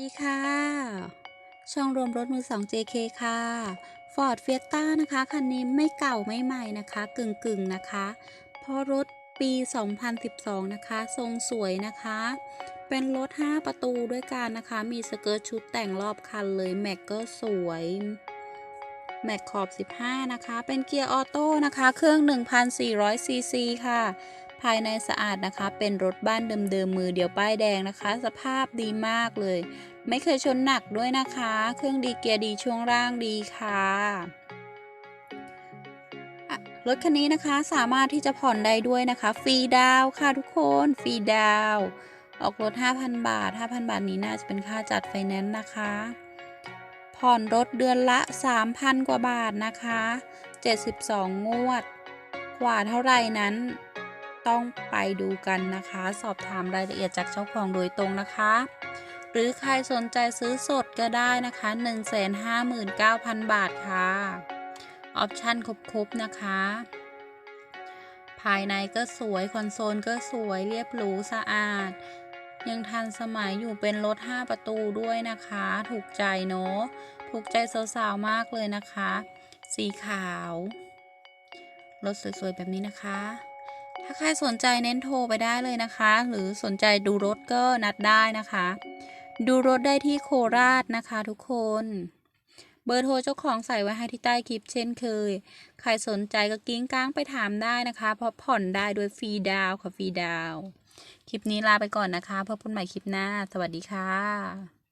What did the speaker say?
ดีค่ะ ช่องรวมรถมือสอง JK ค่ะ Ford Fiesta นะคะ คันนี้ไม่เก่าไม่ใหม่นะคะ กึ่งกึ่งๆนะคะ เพราะรถปี 2012 นะคะ ทรงสวยนะคะ เป็นรถ 5 ประตูด้วยกันนะคะ มีสเกิร์ตชุดแต่งรอบคันเลย แม็กก็สวย แม็กขอบ 15 นะคะ เป็นเกียร์ออโต้นะคะ เครื่อง 1,400ซีซีค่ะ ภายในสะอาดนะคะ เป็นรถบ้านเดิมๆมือเดียวป้ายแดงนะคะ สภาพดีมากเลย ไม่เคยชนหนักด้วยนะคะ เครื่องดีเกียร์ดีช่วงล่างดีค่ะอะรถคันนี้นะคะสามารถที่จะผ่อนได้ด้วยนะคะฟรีดาวค่ะทุกคนฟรีดาวออกรถ 5,000 บาท 5,000 บาทนี้น่าจะเป็นค่าจัดไฟแนนซ์นะคะ ผ่อนรถเดือนละ 3,000 กว่าบาทนะคะ 72 งวด กว่าเท่าไหร่นั้น ต้องไปดูกันนะคะ สอบถามรายละเอียดจากเจ้าของโดยตรงนะคะ หรือใครสนใจซื้อสดก็ได้นะคะ 159,000 บาทค่ะออปชั่นครบๆนะคะ ภายในก็สวยคอนโซลก็สวยเรียบหรูสะอาด ยังทันสมัยอยู่เป็นรถ 5 ประตูด้วยนะคะ ถูกใจเนาะถูกใจสาวๆมากเลยนะคะ สีขาว รถสวยๆแบบนี้นะคะ ถ้าใครสนใจเน้นโทรไปได้เลยนะคะ หรือสนใจดูรถก็นัดได้นะคะ ดูรถได้ที่โคราชนะคะทุกคน เบอร์โทรเจ้าของใส่ไว้ให้ที่ใต้คลิปเช่นเคย ใครสนใจก็กิ้งก้างไปถามได้นะคะ เพราะผ่อนได้ด้วยฟรีดาวค่ะฟรีดาว คลิปนี้ลาไปก่อนนะคะพบกันใหม่คลิปหน้า สวัสดีค่ะ